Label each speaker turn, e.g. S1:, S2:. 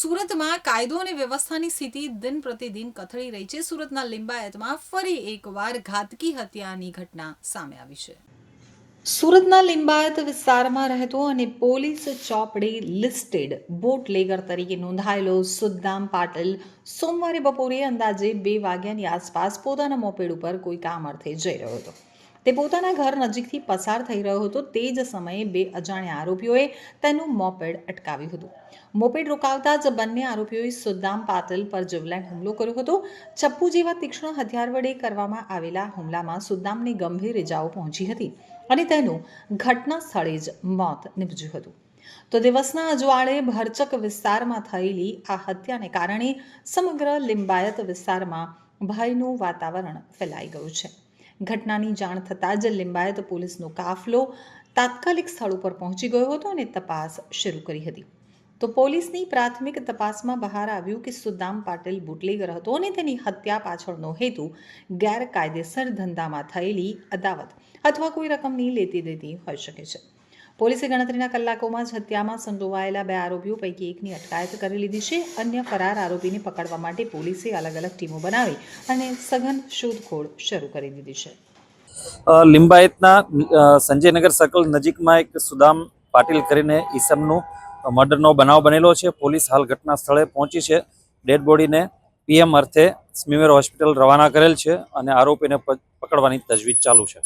S1: સુરતમાં કાયદો અને વ્યવસ્થાની સ્થિતિ દિન પ્રતિદિન કથળી રહી છે. સુરતના લિંબાયતમાં ફરી એકવાર ઘાતકી હત્યાની ઘટના સામે આવી છે. સુરતના લિંબાયત વિસ્તારમાં રહેતો અને પોલીસ ચોપડે લિસ્ટેડ બોટલેગર તરીકે નોંધાયેલો સુદ્દામ પાટીલ સોમવારે બપોરે અંદાજે બે વાગ્યાની આસપાસ પોતાના મોપેડ ઉપર કોઈ કામ અર્થે જઈ રહ્યો હતો. તે પોતાના ઘર નજીકથી પસાર થઈ રહ્યો હતો તે જ સમયે બે અજાણ્યા આરોપીઓએ તેનું મોપેડ અટકાવ્યું હતું. મોપેડ રોકાવતા જ બંને આરોપીઓએ સુદ્દામ પાતલ પર જીવલેણ હુમલો કર્યો હતો. ચપ્પુ જેવા તીક્ષ્ણ હથિયાર વડે કરવામાં આવેલા હુમલામાં સુદ્દામને ગંભીર ઇજાઓ પહોંચી હતી અને તેનું ઘટના સ્થળે જ મોત નીપજ્યું હતું. તો દિવસના અજવાળે ભરચક વિસ્તારમાં થયેલી આ હત્યાને કારણે સમગ્ર લિંબાયત વિસ્તારમાં ભયનું વાતાવરણ ફેલાઈ ગયું છે. ઘટનાની જાણ થતાં જ લિંબાયત પોલીસનો કાફલો તાત્કાલિક સ્થળ ઉપર પહોંચી ગયો હતો અને તપાસ શરૂ કરી હતી. તો પોલીસની પ્રાથમિક તપાસમાં બહાર આવ્યું કે સુદામ પાટીલ બુટલેગર હતો અને તેની હત્યા પાછળનો હેતુ ગેરકાયદેસર ધંધામાં થયેલી અદાવત અથવા કોઈ રકમની લેતી દેતી હોઈ શકે છે. પોલીસે ગણતરીના કલાકોમાં જ હત્યામાં સંડોવાયેલા બે આરોપીઓ પૈકી એકની અટકાયત કરી લીધી છે. અન્ય ફરાર આરોપીને પકડવા માટે પોલીસે અલગ અલગ ટીમો બનાવી અને સઘન શોધખોળ શરૂ કરી દીધી છે.
S2: લિંબાયતના સંજયનગર સર્કલ નજીકમાં એક સુદામ પાટીલ કરીને ઈસમનું મર્ડરનો બનાવ બનેલો છે. પોલીસ હાલ ઘટના સ્થળે પહોંચી છે. ડેડ બોડીને પીએમ અર્થે સ્મીમેર હોસ્પિટલ રવાના કરેલ છે અને આરોપીને પકડવાની તજવીજ ચાલુ છે.